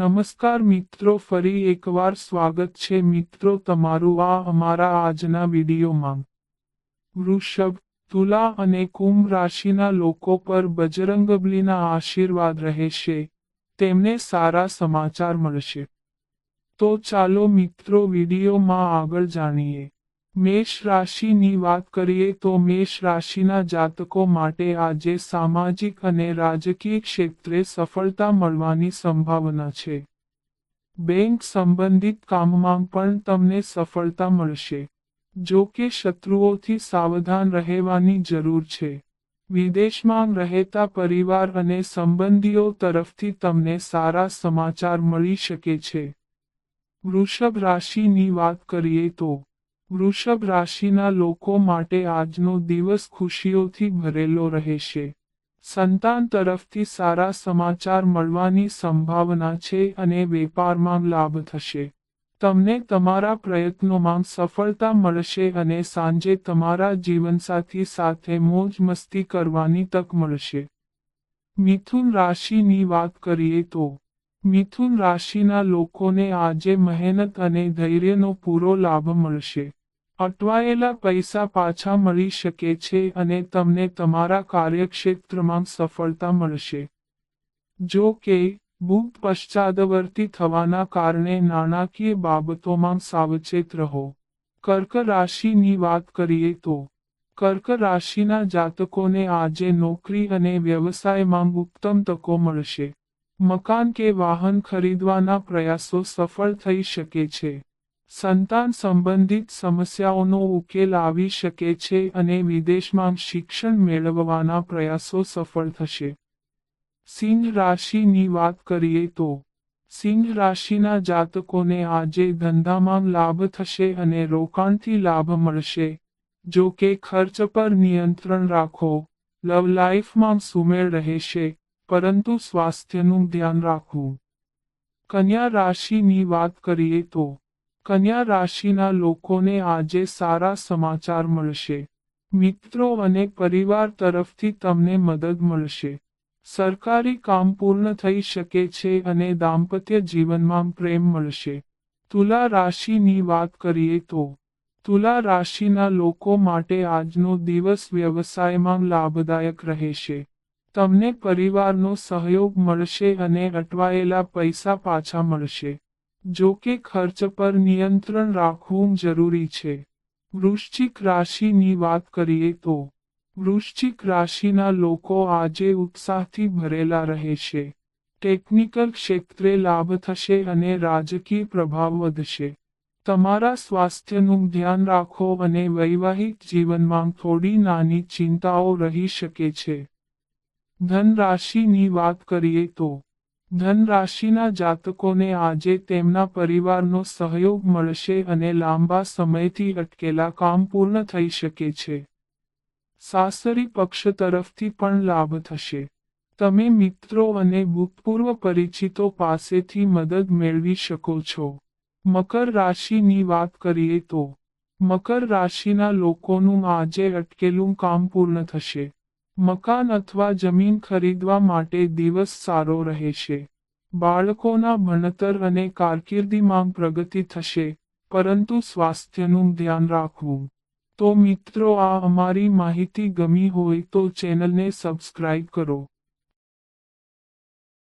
નમસ્કાર મિત્રો, ફરી એકવાર સ્વાગત છે મિત્રો તમારું આ અમારા આજના વિડીયોમાં. વૃષભ, તુલા અને કુંભ રાશિના લોકો પર બજરંગબલીના આશીર્વાદ રહેશે, તેમને સારા સમાચાર મળશે. તો ચાલો મિત્રો વિડીયોમાં આગળ જાણીએ. મેષ રાશિની વાત કરીએ તો મેષ રાશિના જાતકો માટે આજે સામાજિક અને રાજકીય ક્ષેત્રે સફળતા મળવાની સંભાવના છે. બેંક સંબંધિત કામમાં પણ તમને સફળતા મળશે. જો કે શત્રુઓથી સાવધાન રહેવાની જરૂર છે. વિદેશમાં રહેતા પરિવાર અને સંબંધીઓ તરફથી તમને સારા સમાચાર મળી શકે છે. વૃષભ રાશિની વાત કરીએ તો વૃષભ રાશિના લોકો માટે આજનો દિવસ ખુશીઓથી ભરેલો રહેશે. સંતાન તરફથી સારા સમાચાર મળવાની સંભાવના છે અને વેપારમાં લાભ થશે. તમને તમારા પ્રયત્નોમાં સફળતા મળશે અને સાંજે તમારા જીવનસાથી સાથે મોજ મસ્તી કરવાની તક મળશે. મિથુન રાશિની વાત કરીએ તો, મિથુન રાશિના લોકોને આજે મહેનત અને ધૈર્યનો પૂરો લાભ મળશે. અટવાયેલા પૈસા પાછા મળી શકે છે અને તમને તમારા કાર્યક્ષેત્રમાં સફળતા મળશે. જો કે ભૂત પશ્ચાદવર્તી થવાના કારણે નાણાકીય બાબતોમાં સાવચેત રહો. કર્ક રાશિની વાત કરીએ તો, કર્ક રાશિના જાતકોને આજે નોકરી અને વ્યવસાયમાં ઉત્તમ તકો મળશે. મકાન કે વાહન ખરીદવાના પ્રયાસો સફળ થઈ શકે છે. સંતાન સંબંધિત સમસ્યાઓનો ઉકેલ આવી શકે છે અને વિદેશમાં શિક્ષણ મેળવવાના પ્રયાસો સફળ થશે. સિંહ રાશિની વાત કરીએ તો, સિંહ રાશિના જાતકોને આજે ધંધામાં લાભ થશે અને રોકાણથી લાભ મળશે. જો કે ખર્ચ પર નિયંત્રણ રાખો, લવ લાઈફમાં સુમેળ રહેશે, પરંતુ સ્વાસ્થ્યનું ધ્યાન રાખવું. કન્યા રાશિની વાત કરીએ તો કન્યા રાશિના લોકોને આજે સારા સમાચાર મળશે. મિત્રો અને પરિવાર તરફથી તમને મદદ મળશે. સરકારી કામ પૂર્ણ થઈ શકે છે અને દાંપત્ય જીવનમાં પ્રેમ મળશે. તુલા રાશિની વાત કરીએ તો, તુલા રાશિના લોકો માટે આજનો દિવસ વ્યવસાયમાં લાભદાયક રહેશે. તમને પરિવારનો સહયોગ મળશે અને અટવાયેલા પૈસા પાછા મળશે. જો કે ખર્ચ પર નિયંત્રણ રાખવું જરૂરી છે. વૃશ્ચિક રાશિની વાત કરીએ તો, વૃશ્ચિક રાશિના લોકો આજે ઉત્સાહથી ભરેલા રહેશે ટેકનિકલ ક્ષેત્રે લાભ થશે અને રાજકીય પ્રભાવ વધશે. તમારા સ્વાસ્થ્યનું ધ્યાન રાખો અને વૈવાહિક જીવનમાં થોડી નાની ચિંતાઓ રહી શકે છે. ધન રાશિની વાત કરીએ તો ધન રાશિના જાતકોને આજે તેમના પરિવારનો સહયોગ મળશે અને લાંબા સમયથી અટકેલા કામ પૂર્ણ થઈ શકે છે. સાસરી પક્ષ તરફથી પણ લાભ થશે. તમે મિત્રો અને ભૂતપૂર્વ પરિચિતો પાસેથી મદદ મેળવી શકો છો. મકર રાશિની વાત કરીએ તો, મકર રાશિના લોકોનું આજે અટકેલું કામ પૂર્ણ થશે. મકાન અથવા જમીન ખરીદવા માટે દિવસ સારો રહેશે બાળકોના ભણતર અને કારકિર્દીમાં પ્રગતિ થશે, પરંતુ સ્વાસ્થ્યનું ધ્યાન રાખવું. તો મિત્રો, આ અમારી માહિતી ગમી હોય તો ચેનલને સબસ્ક્રાઇબ કરો.